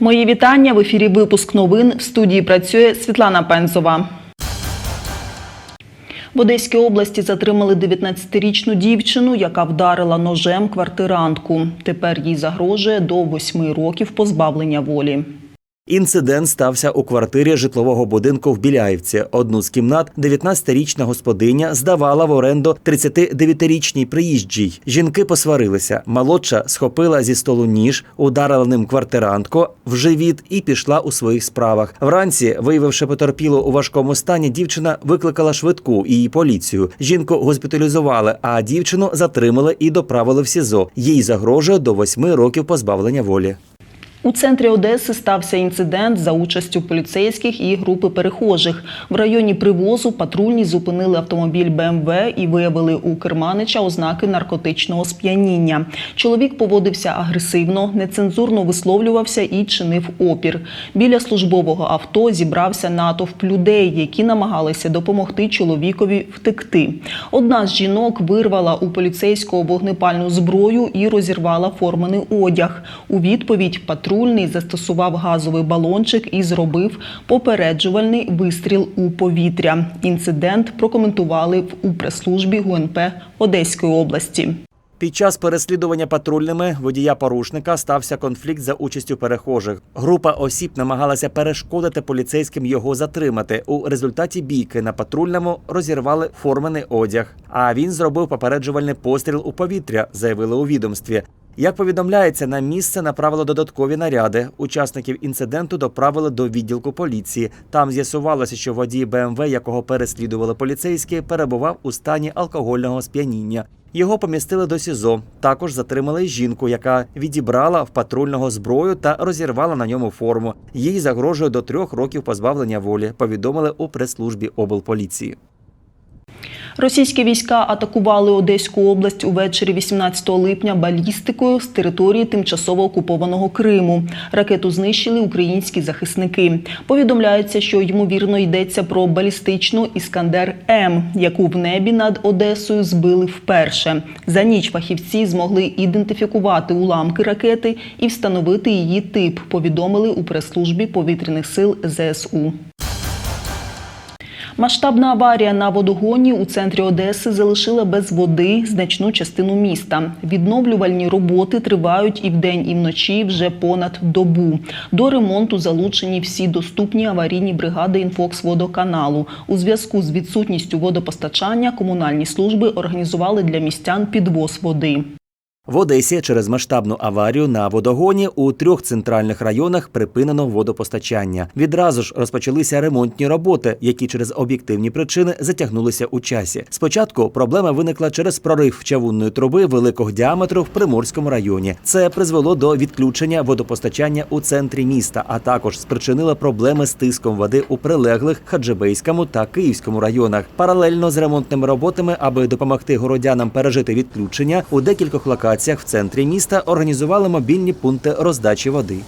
Мої вітання в ефірі. Випуск новин в студії працює Світлана Пензова. В Одеській області затримали 19-річну дівчину, яка вдарила ножем квартирантку. Тепер їй загрожує до 8 років позбавлення волі. Інцидент стався у квартирі житлового будинку в Біляївці. Одну з кімнат 19-річна господиня здавала в оренду 39-річній приїжджій. Жінки посварилися. Молодша схопила зі столу ніж, ударила ним квартирантку в живіт і пішла у своїх справах. Вранці, виявивши потерпілу у важкому стані, дівчина викликала швидку і поліцію. Жінку госпіталізували, а дівчину затримали і доправили в СІЗО. Їй загрожує до 8 років позбавлення волі. У центрі Одеси стався інцидент за участю поліцейських і групи перехожих. В районі привозу патрульні зупинили автомобіль БМВ і виявили у керманича ознаки наркотичного сп'яніння. Чоловік поводився агресивно, нецензурно висловлювався і чинив опір. Біля службового авто зібрався натовп людей, які намагалися допомогти чоловікові втекти. Одна з жінок вирвала у поліцейського вогнепальну зброю і розірвала формений одяг. У відповідь патрульний застосував газовий балончик і зробив попереджувальний вистріл у повітря. Інцидент прокоментували в у прес-службі ГУНП Одеської області. Під час переслідування патрульними водія порушника стався конфлікт за участю перехожих. Група осіб намагалася перешкодити поліцейським його затримати. У результаті бійки на патрульному розірвали формений одяг. А він зробив попереджувальний постріл у повітря, заявили у відомстві. Як повідомляється, на місце направили додаткові наряди. Учасників інциденту доправили до відділку поліції. Там з'ясувалося, що водій БМВ, якого переслідували поліцейські, перебував у стані алкогольного сп'яніння. Його помістили до СІЗО. Також затримали жінку, яка відібрала в патрульного зброю та розірвала на ньому форму. Їй загрожує до трьох років позбавлення волі. Повідомили у прес-службі облполіції. Російські війська атакували Одеську область увечері 18 липня балістикою з території тимчасово окупованого Криму. Ракету знищили українські захисники. Повідомляється, що ймовірно йдеться про балістичну Іскандер М, яку в небі над Одесою збили вперше. За ніч фахівці змогли ідентифікувати уламки ракети і встановити її тип. Повідомили у прес-службі повітряних сил ЗСУ. Масштабна аварія на водогоні у центрі Одеси залишила без води значну частину міста. Відновлювальні роботи тривають і вдень, і вночі вже понад добу. До ремонту залучені всі доступні аварійні бригади інфоксводоканалу. У зв'язку з відсутністю водопостачання комунальні служби організували для містян підвоз води. В Одесі через масштабну аварію на водогоні у трьох центральних районах припинено водопостачання. Відразу ж розпочалися ремонтні роботи, які через об'єктивні причини затягнулися у часі. Спочатку проблема виникла через прорив чавунної труби великого діаметру в Приморському районі. Це призвело до відключення водопостачання у центрі міста, а також спричинило проблеми з тиском води у прилеглих Хаджибейському та Київському районах. Паралельно з ремонтними роботами, аби допомогти городянам пережити відключення, у декількох локаціях в центрі міста організували мобільні пункти роздачі води.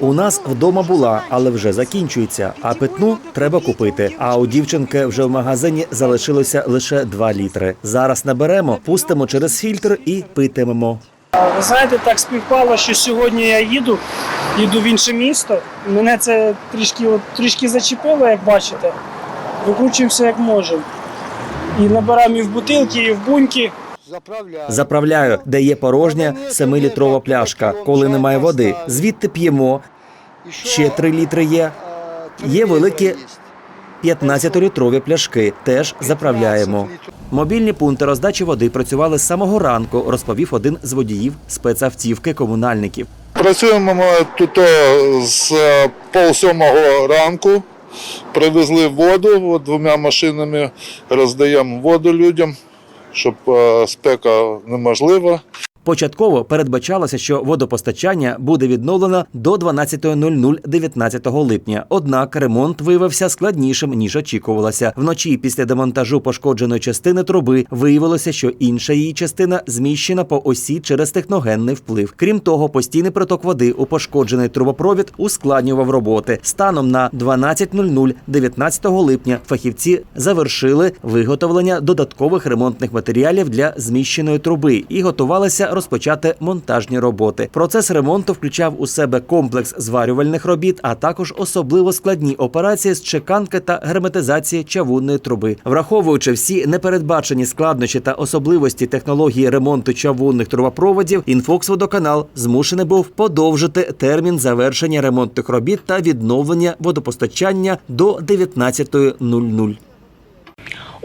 У нас вдома була, але вже закінчується. А питну треба купити. А у дівчинки вже в магазині залишилося лише 2 літри. Зараз наберемо, пустимо через фільтр і питимемо. Ви знаєте, так співпало, що сьогодні я їду, їду в інше місто. Мене це трішки, от, трішки зачепило, як бачите. Викручуємося як можемо. І набираємо і в бутилки, і в буньки. Заправляю, де є порожня 7-літрова пляшка. Коли немає води, звідти п'ємо. Ще 3 літри є. Є великі 15-літрові пляшки. Теж заправляємо. Мобільні пункти роздачі води працювали з самого ранку, розповів один з водіїв спецавтівки комунальників. Працюємо ми тут е, з е, полсьомого ранку. Привезли воду двома машинами, роздаємо воду людям, щоб е, спека неможлива. Початково передбачалося, що водопостачання буде відновлено до 12.00 19 липня. Однак ремонт виявився складнішим ніж очікувалося. Вночі після демонтажу пошкодженої частини труби виявилося, що інша її частина зміщена по осі через техногенний вплив. Крім того, постійний приток води у пошкоджений трубопровід ускладнював роботи. Станом на 12.00 19 липня фахівці завершили виготовлення додаткових ремонтних матеріалів для зміщеної труби і готувалися розпочати монтажні роботи. Процес ремонту включав у себе комплекс зварювальних робіт, а також особливо складні операції з чеканки та герметизації чавунної труби. Враховуючи всі непередбачені складнощі та особливості технології ремонту чавунних трубопроводів, інфоксводоканал змушений був подовжити термін завершення ремонтних робіт та відновлення водопостачання до 19.00.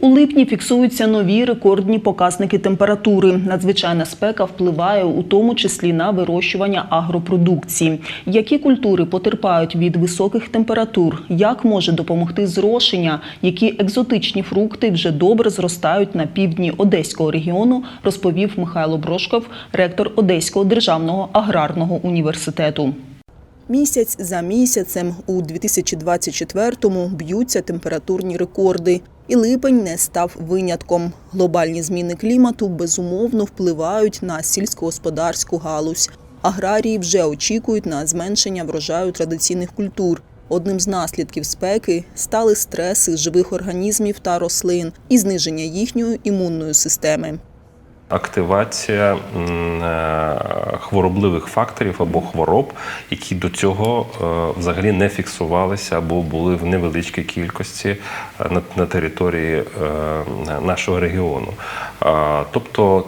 У липні фіксуються нові рекордні показники температури. Надзвичайна спека впливає у тому числі на вирощування агропродукції. Які культури потерпають від високих температур? Як може допомогти зрошення? Які екзотичні фрукти вже добре зростають на півдні Одеського регіону? Розповів Михайло Брошков, ректор Одеського державного аграрного університету. Місяць за місяцем у 2024-му б'ються температурні рекорди. І липень не став винятком. Глобальні зміни клімату безумовно впливають на сільськогосподарську галузь. Аграрії вже очікують на зменшення врожаю традиційних культур. Одним з наслідків спеки стали стреси живих організмів та рослин і зниження їхньої імунної системи. Активація е, хворобливих факторів або хвороб, які до цього е, взагалі не фіксувалися або були в невеличкій кількості е, на, території нашого регіону. Тобто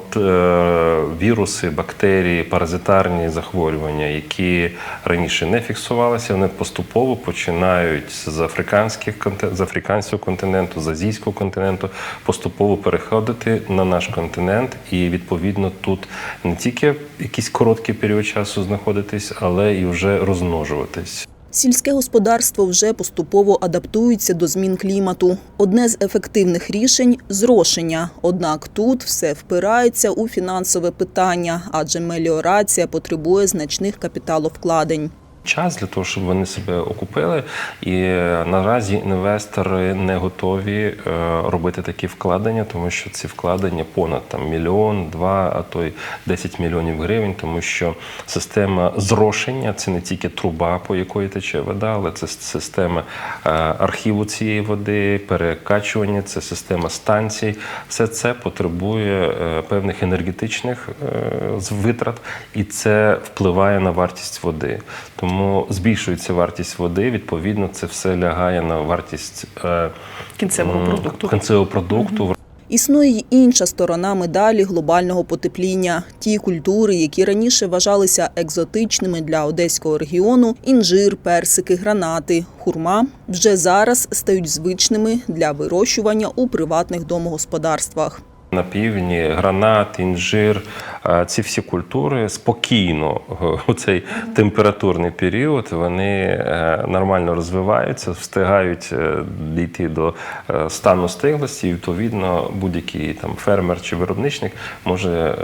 віруси, бактерії, паразитарні захворювання, які раніше не фіксувалися, вони поступово починають з африканських з африканського континенту, з азійського континенту, поступово переходити на наш континент, і відповідно тут не тільки якийсь короткий період часу знаходитись, але і вже розмножуватись. Сільське господарство вже поступово адаптується до змін клімату. Одне з ефективних рішень зрошення. Однак тут все впирається у фінансове питання, адже меліорація потребує значних капіталовкладень. Час для того, щоб вони себе окупили. І е, наразі інвестори не готові е, робити такі вкладення, тому що ці вкладення понад там мільйон, два, а то й 10 мільйонів гривень, тому що система зрошення це не тільки труба, по якої тече вода, але це система е, архіву цієї води, перекачування, це система станцій. Все це потребує певних енергетичних витрат, і це впливає на вартість води. Тому збільшується вартість води. Відповідно, це все лягає на вартість е, Кінцевого продукту. Кінцевого продукту. Існує й інша сторона медалі глобального потепління. Ті культури, які раніше вважалися екзотичними для одеського регіону інжир, персики, гранати, хурма, вже зараз стають звичними для вирощування у приватних домогосподарствах. На півдні гранат, інжир, ці всі культури спокійно е, у цей температурний період вони е, нормально розвиваються, встигають е, дійти до стану стиглості. І відповідно будь-який там фермер чи виробничник може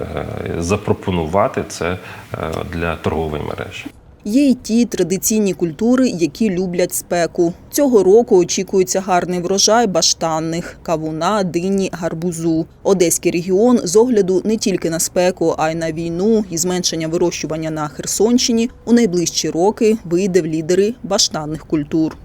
запропонувати це для торгової мережі. Є й ті традиційні культури, які люблять спеку. Цього року очікується гарний врожай баштанних, кавуна, дині, гарбузу. Одеський регіон з огляду не тільки на спеку, а й на війну і зменшення вирощування на Херсонщині у найближчі роки вийде в лідери баштанних культур.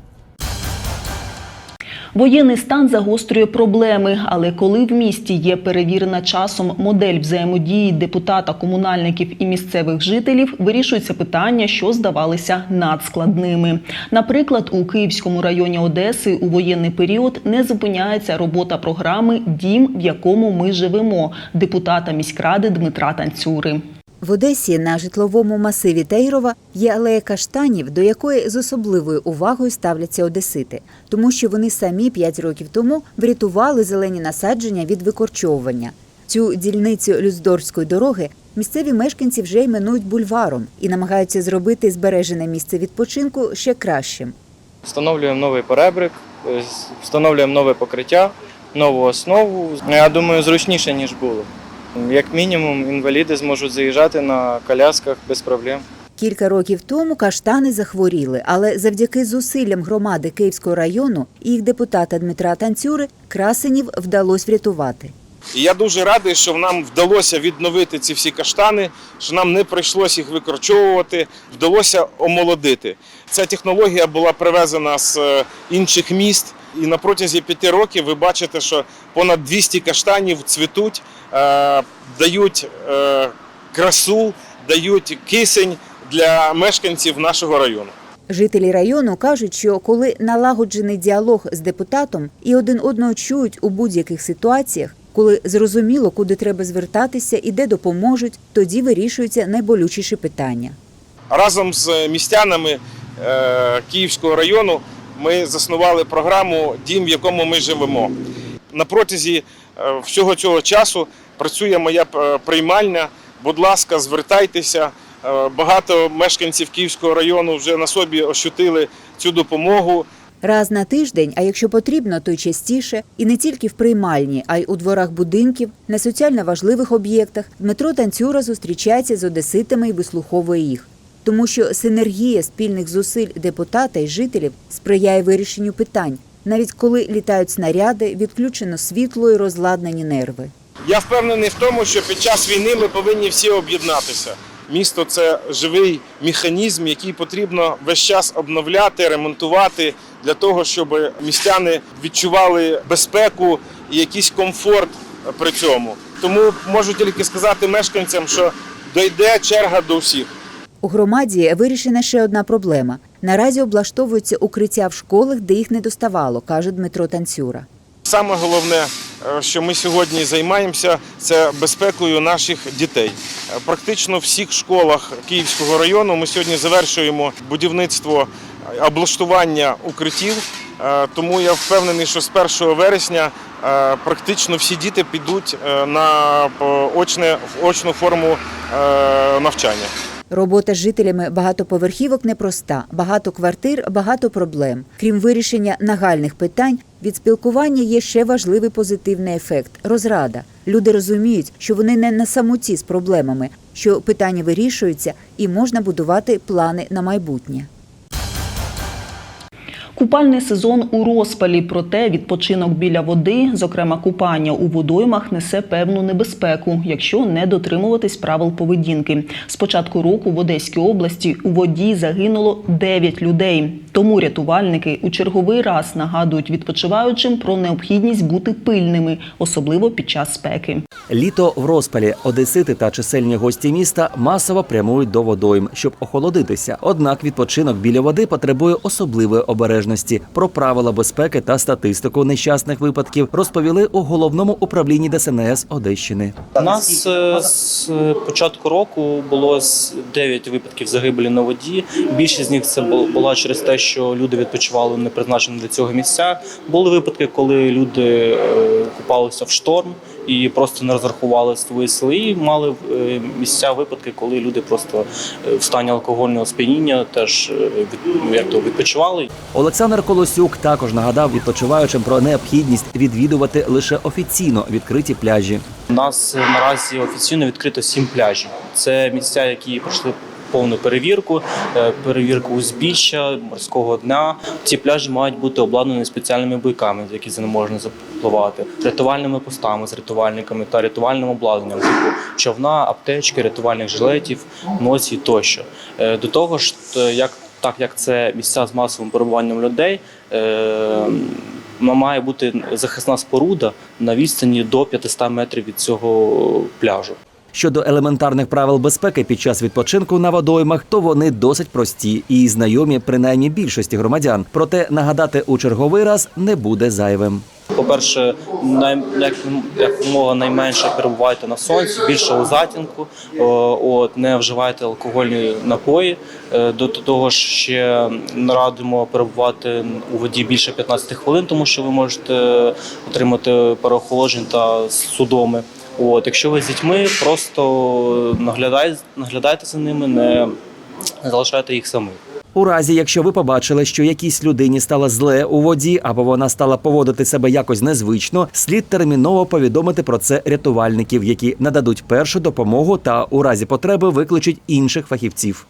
Воєнний стан загострює проблеми, але коли в місті є перевірена часом модель взаємодії депутата, комунальників і місцевих жителів, вирішується питання, що здавалися надскладними. Наприклад, у Київському районі Одеси у воєнний період не зупиняється робота програми Дім, в якому ми живемо депутата міськради Дмитра Танцюри. В Одесі на житловому масиві Тейрова є алея каштанів, до якої з особливою увагою ставляться одесити, тому що вони самі п'ять років тому врятували зелені насадження від викорчовування. Цю дільницю Люздорської дороги місцеві мешканці вже іменують бульваром і намагаються зробити збережене місце відпочинку ще кращим. Встановлюємо новий перебрик, е, встановлюємо нове покриття, нову основу. Я думаю, зручніше, ніж було. Як мінімум, інваліди зможуть заїжджати на колясках без проблем. Кілька років тому каштани захворіли, але завдяки зусиллям громади Київського району і їх депутата Дмитра Танцюри красенів вдалося врятувати. І я дуже радий, що нам вдалося відновити ці всі каштани, що нам не прийшлося їх викорчовувати, вдалося омолодити. Ця технологія була привезена з е, інших міст, і на протязі п'яти років ви бачите, що понад 200 каштанів цвітуть, е, дають е, красу, дають кисень для мешканців нашого району. Жителі району кажуть, що коли налагоджений діалог з депутатом і один одного чують у будь-яких ситуаціях, коли зрозуміло, куди треба звертатися і де допоможуть, тоді вирішуються найболючіші питання. Разом з містянами е, Київського району ми заснували програму Дім, в якому ми живемо. На протязі е, всього цього часу працює моя е, приймальня. Будь ласка, звертайтеся. Е, Багато мешканців Київського району вже на собі ощутили цю допомогу. Раз на тиждень, а якщо потрібно, то частіше, і не тільки в приймальні, а й у дворах будинків, на соціально важливих об'єктах, Дмитро Танцюра зустрічається з одеситами і вислуховує їх. Тому що синергія спільних зусиль депутата і жителів сприяє вирішенню питань, навіть коли літають снаряди, відключено світло і розладнані нерви. Я впевнений в тому, що під час війни ми повинні всі об'єднатися. Місто це живий механізм, який потрібно весь час обновляти, ремонтувати для того, щоб містяни відчували безпеку і якийсь комфорт при цьому. Тому можу тільки сказати мешканцям, що дойде черга до всіх. У громаді вирішена ще одна проблема. Наразі облаштовуються укриття в школах, де їх не доставало, каже Дмитро Танцюра. Саме головне, е, що ми сьогодні займаємося, це безпекою наших дітей. Е, Практично в всіх школах Київського району ми сьогодні завершуємо будівництво е, облаштування укриттів. Тому я впевнений, що з 1 вересня практично всі діти підуть на очне, очну форму навчання. Робота з жителями багатоповерхівок непроста, багато квартир, багато проблем. Крім вирішення нагальних питань, від спілкування є ще важливий позитивний ефект розрада. Люди розуміють, що вони не на самоті з проблемами, що питання вирішуються і можна будувати плани на майбутнє. Купальний сезон у розпалі, проте відпочинок біля води, зокрема купання у водоймах, несе певну небезпеку, якщо не дотримуватись правил поведінки. З початку року в Одеській області у воді загинуло 9 людей. Тому рятувальники у черговий раз нагадують відпочиваючим про необхідність бути пильними, особливо під час спеки. Літо в розпалі. Одесити та чисельні гості міста масово прямують до водойм, щоб охолодитися. Однак відпочинок біля води потребує особливої обережності. Про правила безпеки та статистику нещасних випадків розповіли у головному управлінні ДСНС Одещини. У нас е, з початку року було з 9 випадків загибелі на воді. Більшість з них це бу- була через те, що люди відпочивали в непризначених для цього місцях. Були випадки, коли люди е, купалися в шторм і просто не розрахували свої сили. І мали е, місця випадки, коли люди просто е, в стані алкогольного сп'яніння теж е, від, як то, відпочивали. Олександр Колосюк також нагадав відпочиваючим про необхідність відвідувати лише офіційно відкриті пляжі. У нас наразі офіційно відкрито сім пляжів. Це місця, які пройшли повну перевірку, е, перевірку узбіччя, морського дна. Ці пляжі мають бути обладнані спеціальними буйками, з які за не можна запливати, рятувальними постами з рятувальниками та рятувальним обладнанням, типу човна, аптечки, рятувальних жилетів, носі тощо. Е, До того ж, як так як це місця з масовим перебуванням людей. е, Має бути захисна споруда на відстані до 500 метрів від цього пляжу. Щодо елементарних правил безпеки під час відпочинку на водоймах, то вони досить прості і знайомі принаймні більшості громадян. Проте нагадати у черговий раз не буде зайвим. По-перше, як, як мова найменше перебувайте на сонці, більше у затінку, о, от, не вживайте алкогольні напої. Е, До того ж, ще радимо перебувати у воді більше 15 хвилин, тому що ви можете отримати переохолоджень та судоми. От, якщо ви з дітьми, просто наглядайте, наглядайте за ними, не залишайте їх самих. У разі, якщо ви побачили, що якійсь людині стало зле у воді або вона стала поводити себе якось незвично, слід терміново повідомити про це рятувальників, які нададуть першу допомогу та у разі потреби викличуть інших фахівців.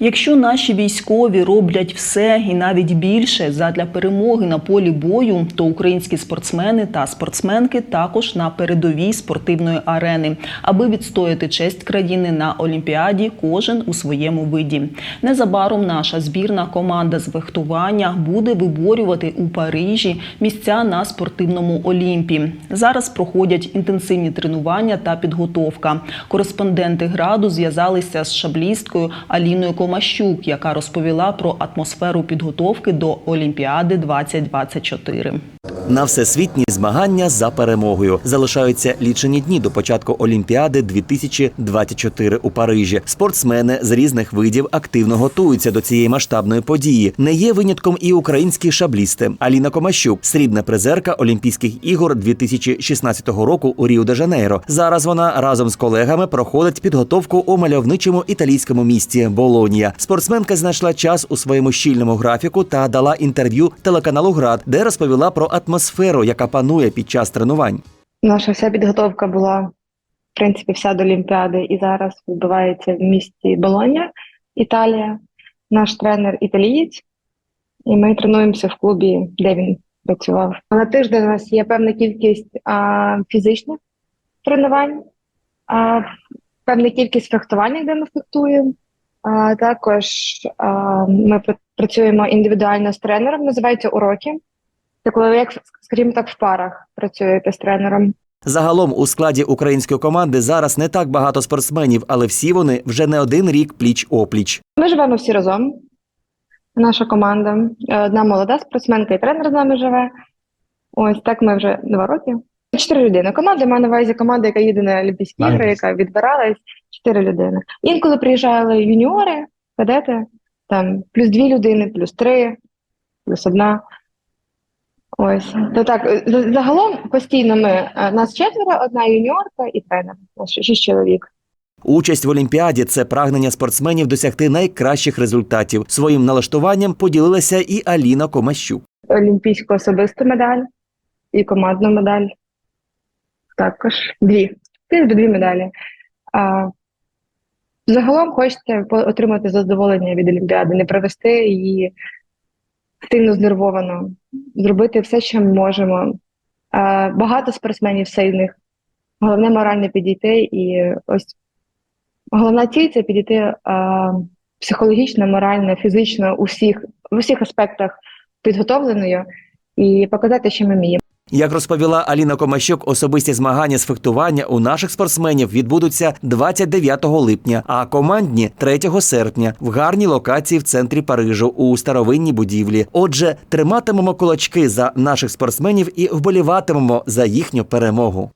Якщо наші військові роблять все і навіть більше задля перемоги на полі бою, то українські спортсмени та спортсменки також на передовій спортивної арени, аби відстояти честь країни на Олімпіаді, кожен у своєму виді. Незабаром наша збірна команда з вехтування буде виборювати у Парижі місця на спортивному Олімпі. Зараз проходять інтенсивні тренування та підготовка. Кореспонденти граду зв'язалися з шаблісткою Аліною Комащук, яка розповіла про атмосферу підготовки до Олімпіади 2024. На всесвітні змагання за перемогою залишаються лічені дні до початку Олімпіади 2024 у Парижі. Спортсмени з різних видів активно готуються до цієї масштабної події. Не є винятком і українські шаблісти. Аліна Комащук, срібна призерка Олімпійських ігор 2016 року у Ріо де Жанейро. Зараз вона разом з колегами проходить підготовку у мальовничому італійському місті Болонія. Спортсменка знайшла час у своєму щільному графіку та дала інтерв'ю телеканалу Град, де розповіла про атмосферу, яка панує під час тренувань. Наша вся підготовка була, в принципі, вся до Олімпіади і зараз відбувається в місті Болоня, Італія. Наш тренер італієць, і ми тренуємося в клубі, де він працював. На тиждень у нас є певна кількість а, фізичних тренувань, а, певна кількість фехтування, де ми фехтуємо. А, також а, ми працюємо індивідуально з тренером, називається уроки. Це коли ви, як, скажімо так, в парах працюєте з тренером. Загалом у складі української команди зараз не так багато спортсменів, але всі вони вже не один рік пліч опліч. Ми живемо всі разом. Наша команда. Е, Одна молода спортсменка і тренер з нами живе. Ось так ми вже два роки. Чотири людини. Команда маю на увазі команда, яка їде на Олімпійські ігри, яка відбиралась. Чотири людини. Інколи приїжджали юніори, кадети, там плюс дві людини, плюс три, плюс одна. Ось. То так, е, загалом постійно ми е, нас четверо, одна юніорка і тренер. Шість чоловік. Участь в Олімпіаді це прагнення спортсменів досягти найкращих результатів. Своїм налаштуванням поділилася і Аліна Комащук. олімпійську особисту медаль і командну медаль. Також дві. Ти дві медалі. А, загалом хочеться отримати задоволення від Олімпіади, не провести її сильно знервовано, зробити все, що ми можемо. Багато спортсменів сильних. Головне морально підійти і ось головна ціль це підійти психологічно, морально, фізично у всіх, в усіх аспектах підготовленою і показати, що ми вміємо. Як розповіла Аліна Комащук, особисті змагання з фехтування у наших спортсменів відбудуться 29 липня, а командні 3 серпня в гарній локації в центрі Парижу у старовинній будівлі. Отже, триматимемо кулачки за наших спортсменів і вболіватимемо за їхню перемогу.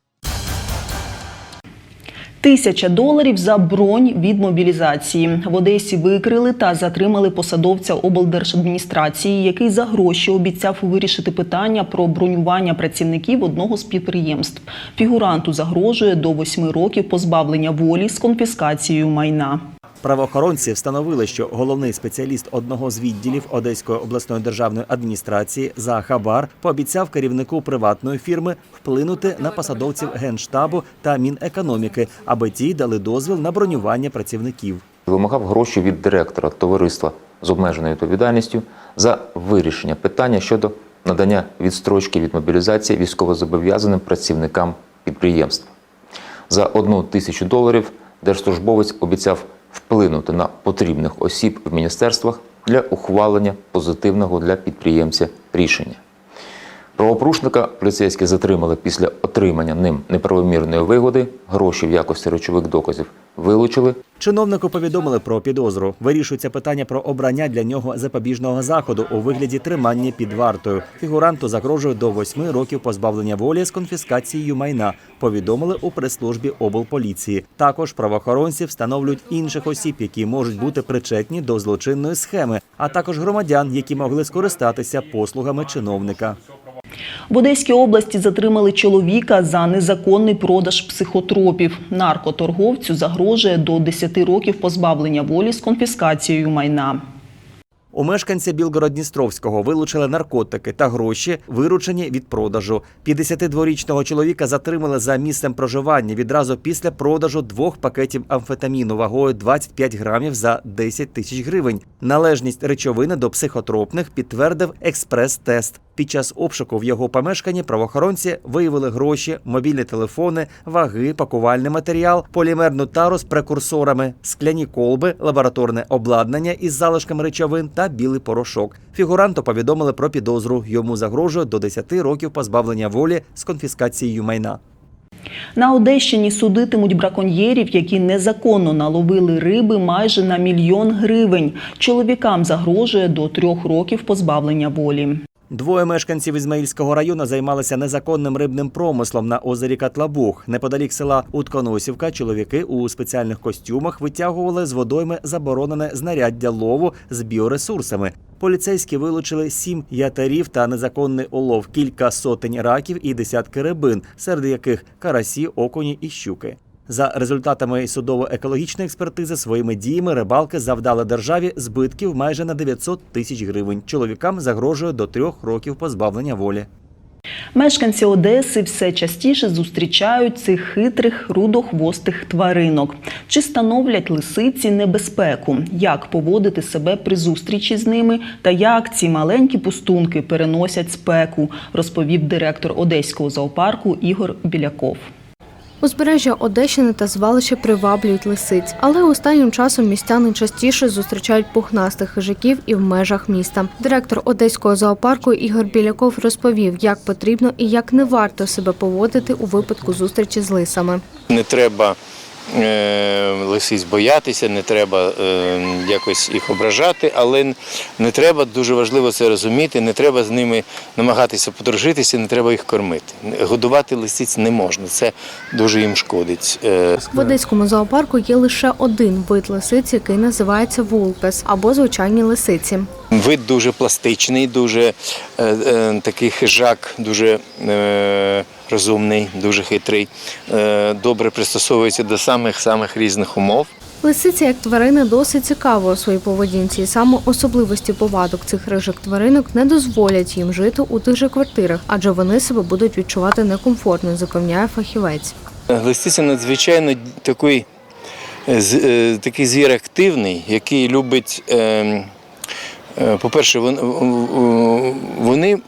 Тисяча доларів за бронь від мобілізації. В Одесі викрили та затримали посадовця облдержадміністрації, який за гроші обіцяв вирішити питання про бронювання працівників одного з підприємств. Фігуранту загрожує до восьми років позбавлення волі з конфіскацією майна. Правоохоронці встановили, що головний спеціаліст одного з відділів Одеської обласної державної адміністрації за хабар пообіцяв керівнику приватної фірми вплинути на посадовців генштабу та мінекономіки, аби ті дали дозвіл на бронювання працівників. вимагав гроші від директора товариства з обмеженою відповідальністю за вирішення питання щодо надання відстрочки від мобілізації військовозобов'язаним працівникам підприємства. За одну тисячу доларів держслужбовець обіцяв вплинути на потрібних осіб в міністерствах для ухвалення позитивного для підприємця рішення. Правопорушника поліцейські затримали після отримання ним неправомірної вигоди, гроші в якості речових доказів вилучили Чиновнику повідомили про підозру. Вирішується питання про обрання для нього запобіжного заходу у вигляді тримання під вартою. Фігуранту загрожує до восьми років позбавлення волі з конфіскацією майна. Повідомили у прес-службі облполіції. Також правоохоронці встановлюють інших осіб, які можуть бути причетні до злочинної схеми, а також громадян, які могли скористатися послугами чиновника. В Одеській області затримали чоловіка за незаконний продаж психотропів. Наркоторговцю загрожує до 10 років позбавлення волі з конфіскацією майна. У мешканця Білгород-Дністровського вилучили наркотики та гроші, виручені від продажу. 52-річного чоловіка затримали за місцем проживання відразу після продажу двох пакетів амфетаміну вагою 25 грамів за 10 тисяч гривень. Належність речовини до психотропних підтвердив експрес-тест. Під час обшуку в його помешканні правоохоронці виявили гроші, мобільні телефони, ваги, пакувальний матеріал, полімерну тару з прекурсорами, скляні колби, лабораторне обладнання із залишками речовин та білий порошок. Фігуранту повідомили про підозру. Йому загрожує до 10 років позбавлення волі з конфіскацією майна. На Одещині судитимуть браконьєрів, які незаконно наловили риби майже на мільйон гривень. Чоловікам загрожує до трьох років позбавлення волі. Двоє мешканців Ізмаїльського району займалися незаконним рибним промислом на озері Катлабух. Неподалік села Утконосівка чоловіки у спеціальних костюмах витягували з водойми заборонене знаряддя лову з біоресурсами. Поліцейські вилучили сім ятарів та незаконний улов, кілька сотень раків і десятки рибин, серед яких карасі, окуні і щуки. За результатами судово-екологічної експертизи своїми діями рибалки завдали державі збитків майже на 900 тисяч гривень. Чоловікам загрожує до трьох років позбавлення волі. Мешканці Одеси все частіше зустрічають цих хитрих рудохвостих тваринок. Чи становлять лисиці небезпеку? Як поводити себе при зустрічі з ними? Та як ці маленькі пустунки переносять спеку, розповів директор Одеського зоопарку Ігор Біляков. Узбережжя Одещини та звалища приваблюють лисиць, але останнім часом містяни частіше зустрічають пухнастих хижаків і в межах міста. Директор одеського зоопарку Ігор Біляков розповів, як потрібно і як не варто себе поводити у випадку зустрічі з лисами. Не треба лисиць боятися, не треба е, якось їх ображати, але не треба, дуже важливо це розуміти, не треба з ними намагатися подружитися, не треба їх кормити. Годувати лисиць не можна, це дуже їм шкодить. Е, В одеському зоопарку є лише один вид лисиць, який називається вулпес або звичайні лисиці. Вид дуже пластичний, дуже е, е, такий хижак, дуже е, розумний, дуже хитрий, е, добре пристосовується до самих-самих різних умов. Лисиці як тварини досить цікаво у своїй поведінці. і Саме особливості повадок цих рижих тваринок не дозволять їм жити у тих же квартирах, адже вони себе будуть відчувати некомфортно, запевняє фахівець. Лисиця надзвичайно такий, е, е, такий звір активний, який любить, е, е, по-перше, вони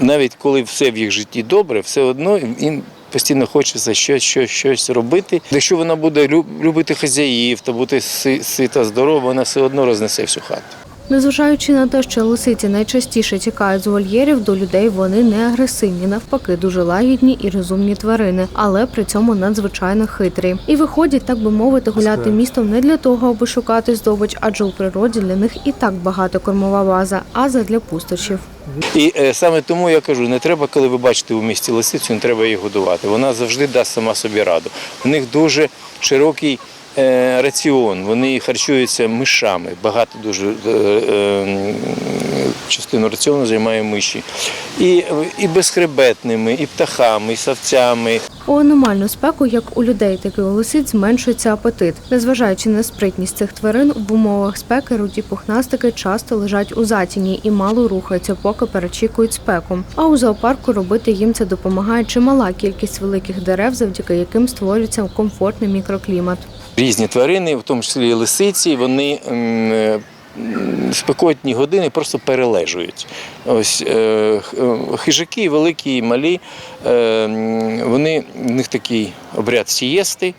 навіть коли все в їх житті добре, все одно їм постійно хочеться щось, щось, щось робити. Якщо вона буде лю- любити хазяїв та бути сита, здорова, вона все одно рознесе всю хату. Незважаючи на те, що лисиці найчастіше тікають з вольєрів, до людей вони не агресивні, навпаки, дуже лагідні і розумні тварини, але при цьому надзвичайно хитрі. І виходять, так би мовити, гуляти містом не для того, аби шукати здобич, адже у природі для них і так багато кормова база, а задля пустощів. І е, саме тому я кажу, не треба, коли ви бачите у місті лисицю, не треба її годувати. Вона завжди дасть сама собі раду. У них дуже широкий раціон, вони харчуються мишами. Багато дуже е, е, частину раціону займає миші. І, і безхребетними, і птахами, і савцями. У аномальну спеку, як у людей, так і у лисиць зменшується апетит. Незважаючи на спритність цих тварин, в умовах спеки руді пухнастики часто лежать у затіні і мало рухаються, поки перечікують спеку. А у зоопарку робити їм це допомагає чимала кількість великих дерев, завдяки яким створюється комфортний мікроклімат. Різні тварини, в тому числі лисиці, вони м, е, м, спекотні години просто перележують. Ось е, е, хижаки, великі і малі, е, вони, в них такий обряд сієсти.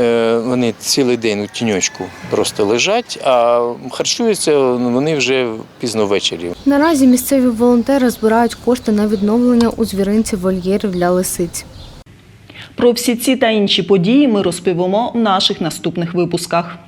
Е, Вони цілий день у тіньочку просто лежать, а харчуються вони вже пізно ввечері. Наразі місцеві волонтери збирають кошти на відновлення у звіринці вольєрів для лисиць. Про всі ці та інші події ми розповімо в наших наступних випусках.